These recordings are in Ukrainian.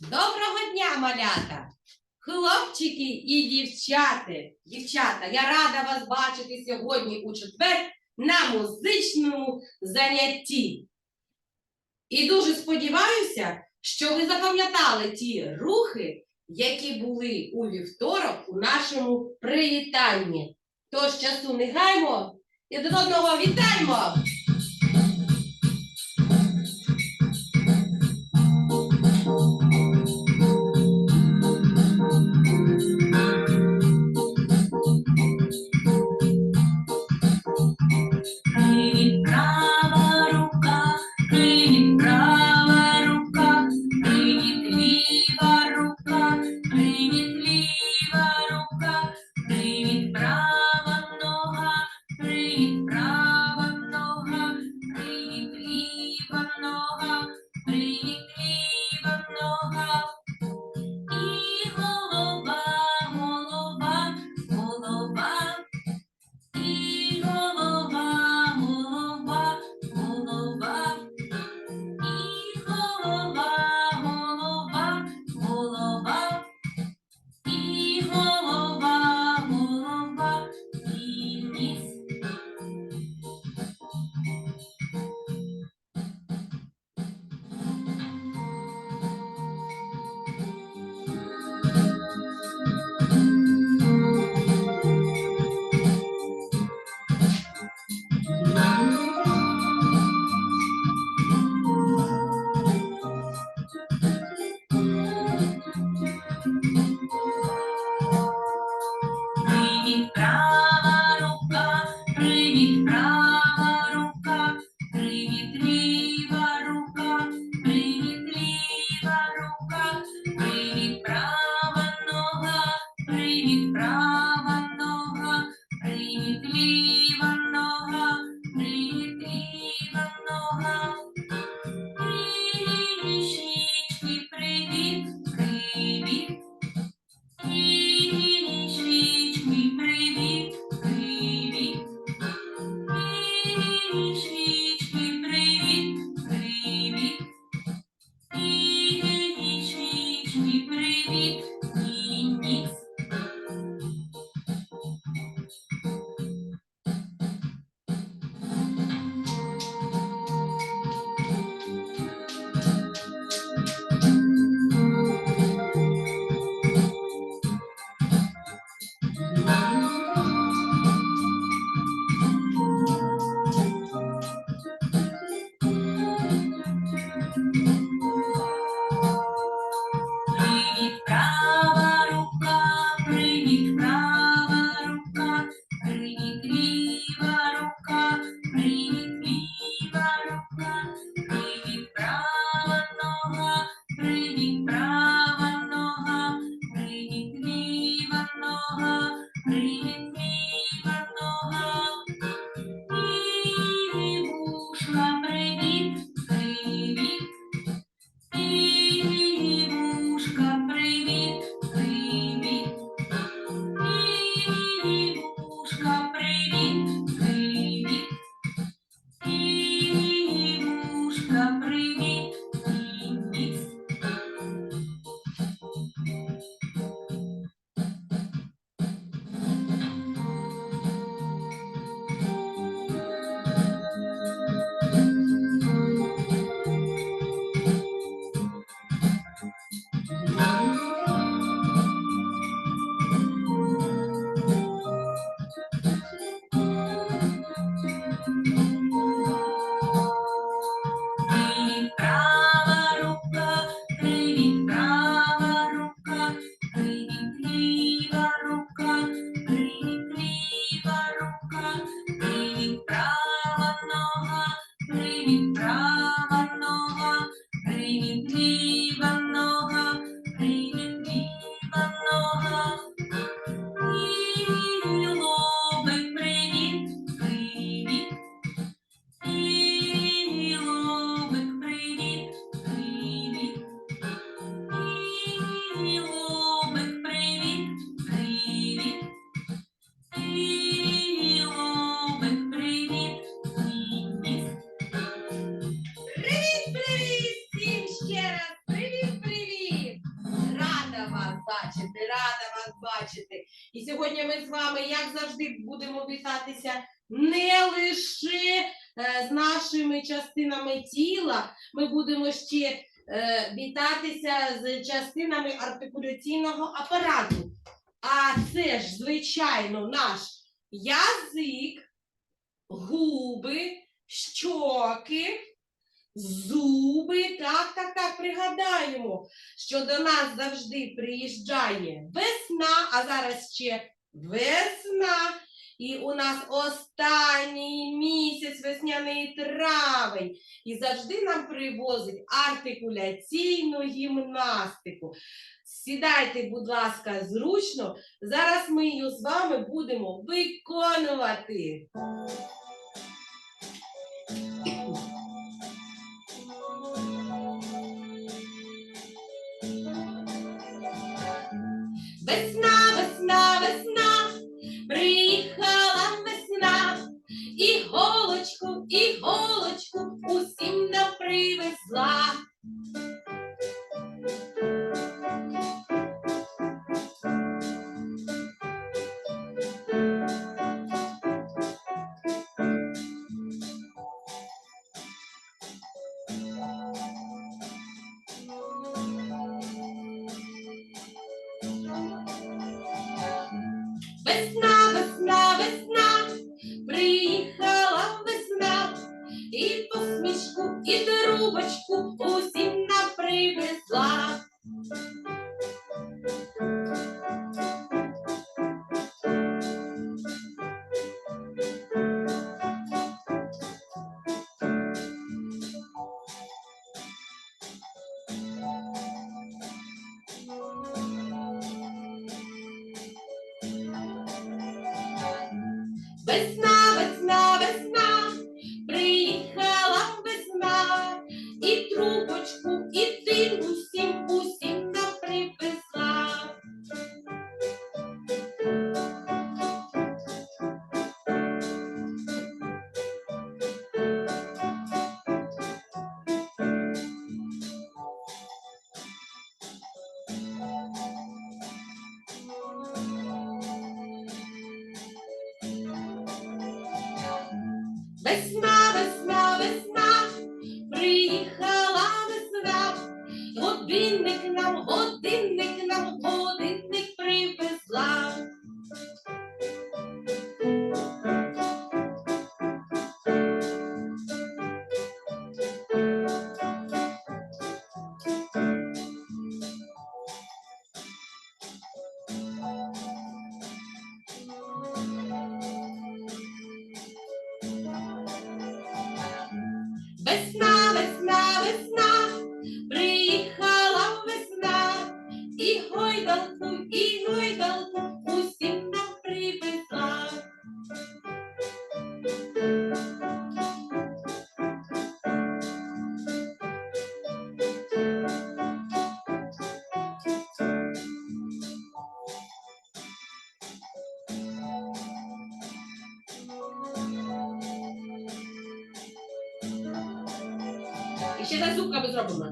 Доброго дня, малята! Хлопчики і дівчати. Дівчата, я рада вас бачити сьогодні у четвер на музичному занятті. І дуже сподіваюся, що ви запам'ятали ті рухи, які були у вівторок у нашому привітанні. Тож часу не гаймо і до одного вітаємо! Вітатися не лише е, з нашими частинами тіла, ми будемо ще е, вітатися з частинами артикуляційного апарату. А це ж, звичайно, наш язик, губи, щоки, зуби. Так, так, так, пригадаємо, що до нас завжди приїжджає весна, а зараз ще весна. І у нас останній місяць весняний травень. І завжди нам привозить артикуляційну гімнастику. Сідайте, будь ласка, зручно. Зараз ми її з вами будемо виконувати. Весна, Весна, весна, Весна, весна, весна, ще за зубками зробимо.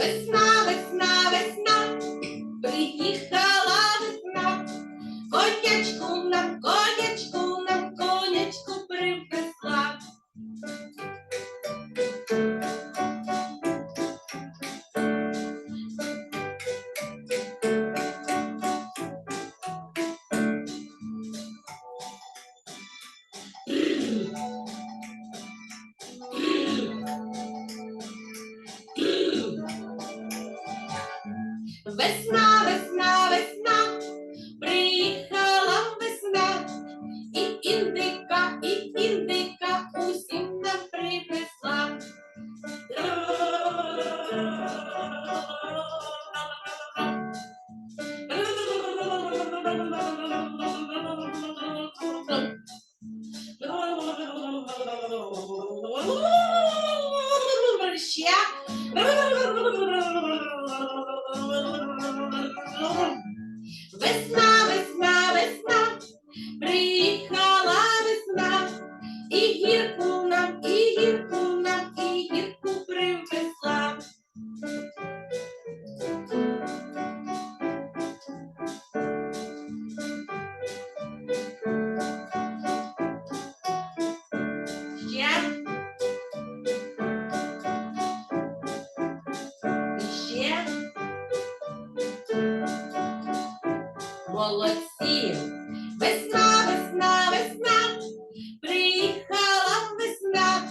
Весна, весна, Молодці. Весна, весна, весна. Приїхала весна.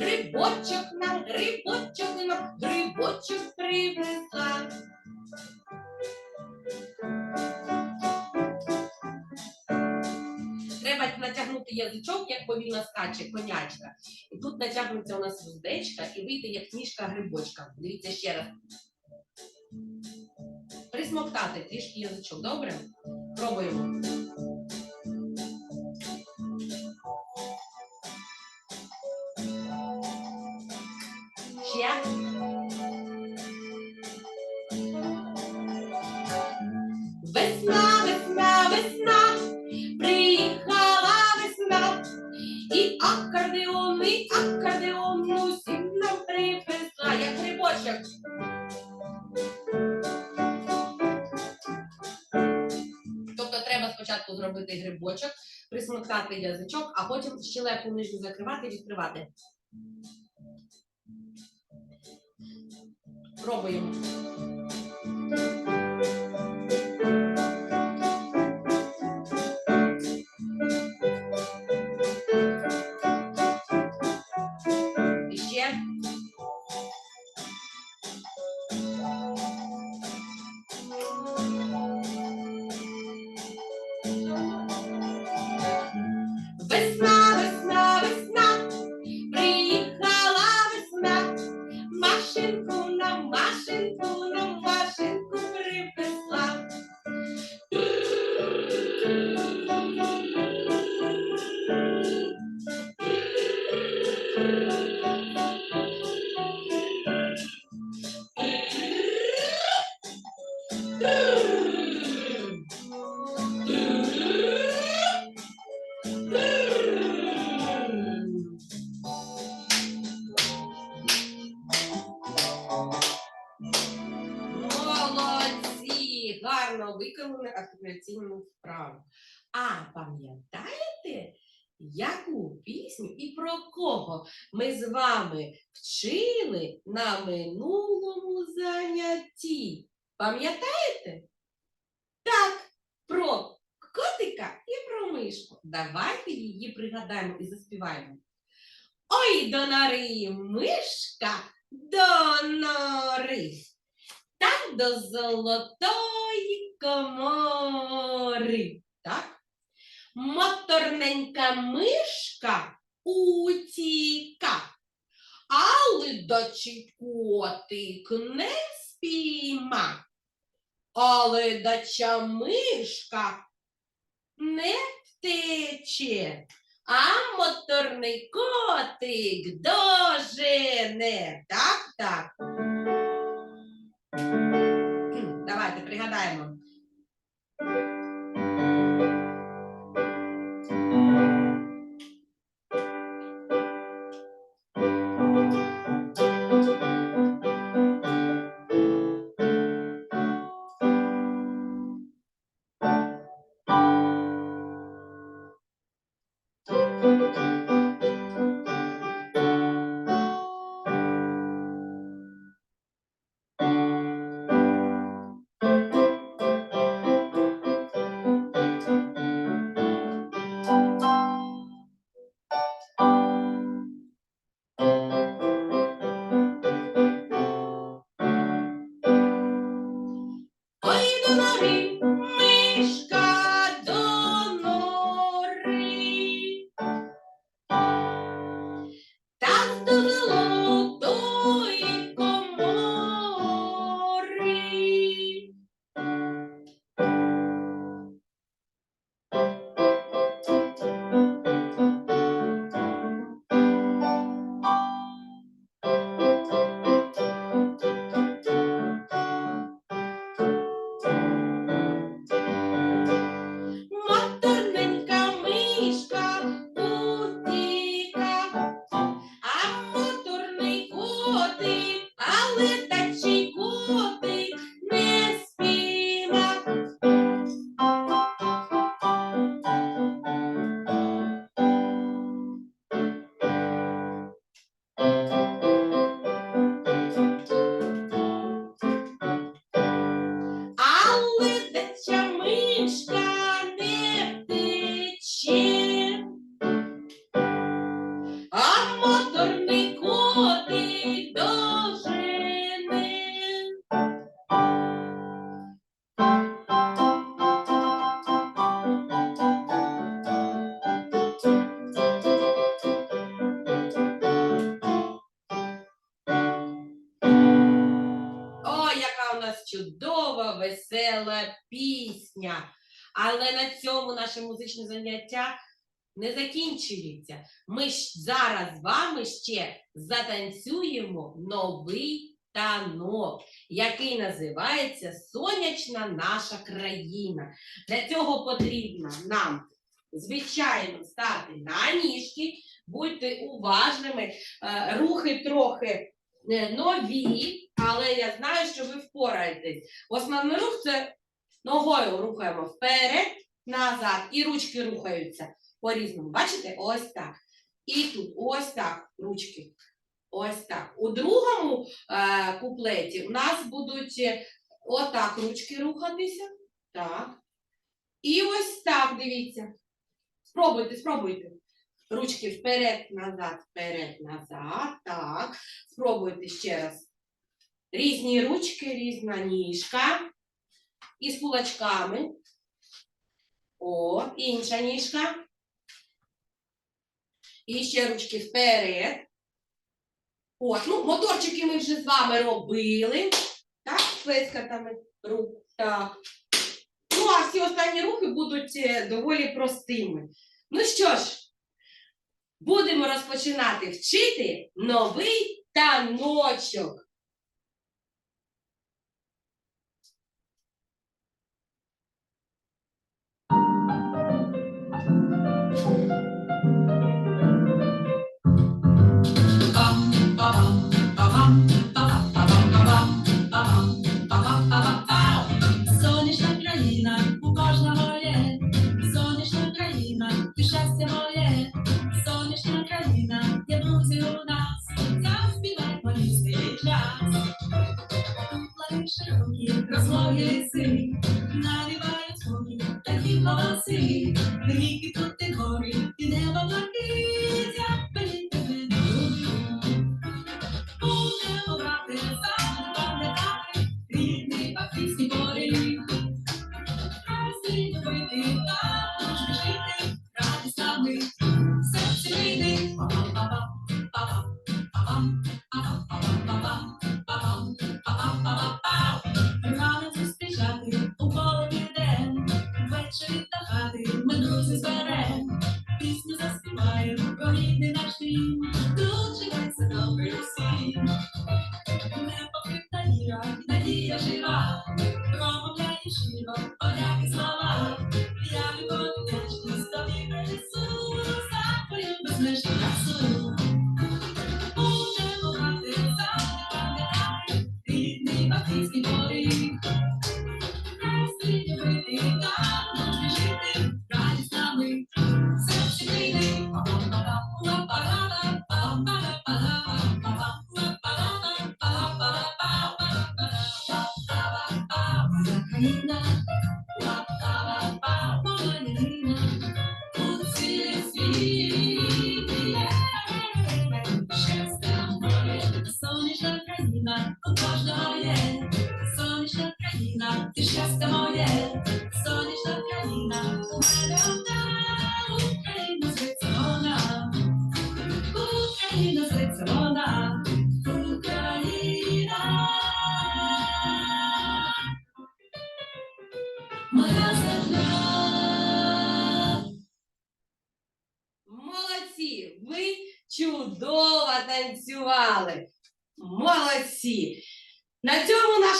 Грибочок нам, грибочок нам, грибочок привезла. Треба натягнути язичок, як повільно скаче конячка. І тут натягнеться у нас вуздечка і вийде як книжка грибочка. Дивіться ще раз. Присмоктати трішки язичок, добре? Пробуємо. Спочатку зробити грибочок, присмоктати язичок, а потім щелепу нижню закривати і відкривати. Пробуємо. Машинку на машинку на машинку пісню і про кого ми з вами вчили на минулому занятті? Пам'ятаєте? Так, про котика і про мишку. Давайте її пригадаємо і заспіваємо. Ой, до нори мишка, до нори. Там до золотої комори. Так? Моторненька мишка утіка, а ледачий котик не спійма. А ледача мишка не втече, а моторний котик дожене. Так, так. Давайте пригадаємо. Закінчується. Ми ж зараз з вами ще затанцюємо новий танок, який називається Сонячна наша країна. Для цього потрібно нам, звичайно, стати на ніжки, будьте уважними, е, рухи трохи е, нові, але я знаю, що ви впораєтесь. Основний рух це ногою рухаємо вперед, назад, і ручки рухаються по-різному. Бачите? Ось так. І тут ось так ручки. Ось так. У другому е, куплеті у нас будуть е, отак ручки рухатися. Так. І ось так, дивіться. Спробуйте, спробуйте. Ручки вперед, назад, вперед, назад. Так. Спробуйте ще раз. Різні ручки, різна ніжка. І з кулачками. О, інша ніжка. І ще ручки вперед. От, ну, моторчики ми вже з вами робили. Так, плескатами рук. Так. Ну, а всі останні рухи будуть е, доволі простими. Ну що ж, будемо розпочинати вчити новий таночок. Сонячна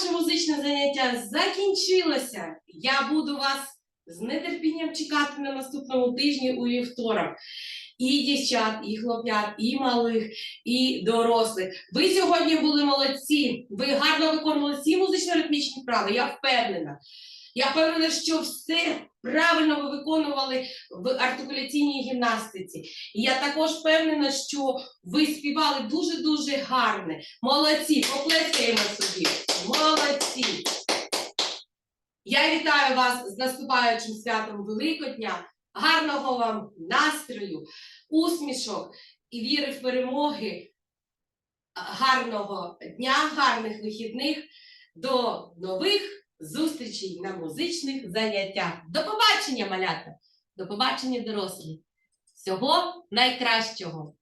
наше музичне заняття закінчилося. Я буду вас з нетерпінням чекати на наступному тижні у вівторок. І дівчат, і хлоп'ят, і малих, і дорослих. Ви сьогодні були молодці. Ви гарно виконували всі музично-ритмічні вправи, я впевнена. Я впевнена, що все правильно ви виконували в артикуляційній гімнастиці. І я також впевнена, що ви співали дуже-дуже гарне. Молодці, поплескаємо собі. Молодці. Я вітаю вас з наступаючим святом Великодня. Гарного вам настрою, усмішок і віри в перемоги. Гарного дня, гарних вихідних. До нових зустрічей на музичних заняттях. До побачення, малята! До побачення, дорослі! Всього найкращого!